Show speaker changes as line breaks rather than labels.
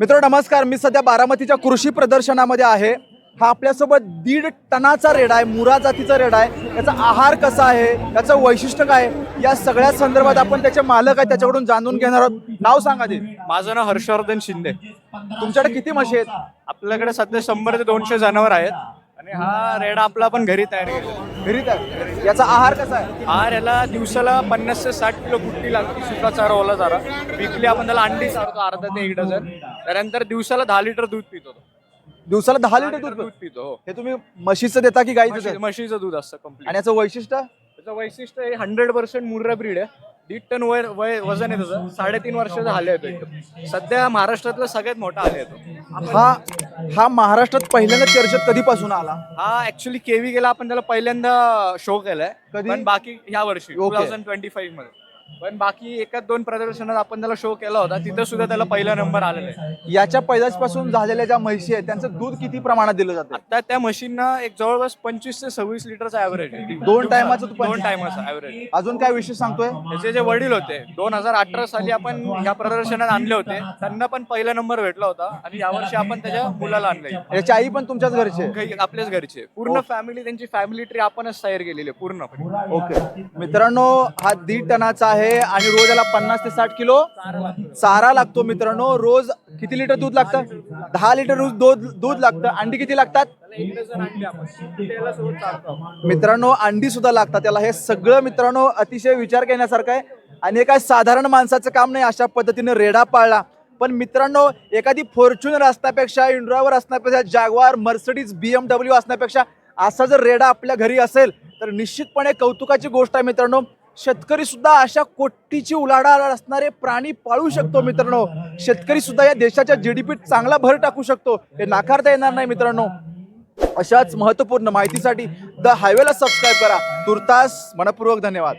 मित्र नमस्कार. मी सध्या बारामतीच्या कृषी प्रदर्शनामध्ये आहे. हा आपल्यासोबत दीड टनाचा रेडा आहे मुरा जातीचा रेडा आहे. याचा आहार कसा आहे याचं वैशिष्ट्य काय? या सगळ्या संदर्भात आपण त्याचे मालक आहे त्याच्याकडून जाणून घेणार आहोत. नाव सांगा ते.
माझं नाव हर्षवर्धन शिंदे.
तुमच्याकडे किती म्हशी आहेत?
आपल्याकडे सध्या शंभर ते दोनशे जनावर आहेत. आणि हा रेडा आपला आपण घरी तयार केला
घरी आहे. याचा आहार कसा आहे?
हा याला दिवसाला पन्नास ते साठ किलो कुट्टी लागते. सुका चारा ओला चारा विकली आपण त्याला अंडी चारतो अर्धा ते एक डझन. त्यानंतर दिवसाला दहा लिटर दूध पितो तो.
दिवसाला दहा लिटर दूध
दूध पितो हो.
हे तुम्ही म्हशीचं देता की गाईचं
म्हशी- म्हशीचं दूध असतं कंप्लीट
आणि याचं वैशिष्ट्य?
त्याचं वैशिष्ट्य हे हंड्रेड पर्सेंट मुर्रा ब्रीड आहे. दीड टन वय वय वजन आहे त्याचं. साडेतीन वर्षाचा हाले येतो एकदम सध्या महाराष्ट्रातला सगळ्यात मोठा हाले येतो
हा हा महाराष्ट्रात पहिल्यांदा चर्चेत कधीपासून आला?
हा ऍक्च्युली केवी गेला आपण त्याला पहिल्यांदा शो केलाय.
कधी?
पण बाकी ह्या वर्षी टू
Okay.
थाउजंड ट्वेंटी फाईव्हमध्ये. पण बाकी एकाच दोन प्रदर्शनात आपण त्याला शो केला होता तिथं सुद्धा त्याला पहिला नंबर आलेला आहे.
याच्या पैदाशपासून झालेल्या ज्या म्हशी आहेत त्यांचं दूध किती प्रमाणात दिलं जातं?
आता त्या मशीनना एक जवळपास पंचवीस ते सव्वीस लिटरचा ऍव्हरेज
दोन टायमाचं तू
दोन टायमाचा ऍव्हरेज
अजून काय विशेष सांगतोय?
त्याचे जे वडील होते दोन हजार अठरा साली आपण ह्या प्रदर्शनात आणले होते. त्यांना पण पहिला नंबर भेटला होता आणि यावर्षी आपण त्याच्या मुलाला आणले
याची आई पण तुमच्याच घरची आहे?
काही आपल्याच घरचे पूर्ण फॅमिली त्यांची फॅमिली ट्री आपणच तयार केलेली आहे पूर्णपणे
ओके. मित्रांनो हा दीड टनाचा आहे आणि रोज याला पन्नास ते साठ किलो चारा लागतो मित्रांनो. रोज किती लिटर दूध लागतं? दहा लिटर रोज दूध दूध लागतं. अंडी किती लागतात? मित्रांनो अंडी सुद्धा लागतात. त्याला हे सगळं मित्रांनो अतिशय विचार करण्यासारखं आहे. आणि हे काय साधारण माणसाचं काम नाही अशा पद्धतीने रेडा पाळला. पण मित्रांनो एखादी फॉर्च्युनर असण्यापेक्षा इंड्रॉवर असण्यापेक्षा जागवार मर्सडीज बीएमडब्ल्यू असण्यापेक्षा असा जर रेडा आपल्या घरी असेल तर निश्चितपणे कौतुकाची गोष्ट आहे मित्रांनो. शेतकरी सुद्धा अशा कोटीची उलाढाल असणारे प्राणी पाळू शकतो मित्रांनो. शेतकरी सुद्धा या देशाच्या जीडीपीत चांगला भर टाकू शकतो. हे नाकारता येणार नाही मित्रांनो. अशाच महत्त्वपूर्ण माहितीसाठी द हायवेला सबस्क्राईब करा. तुर्तास मनपूर्वक धन्यवाद.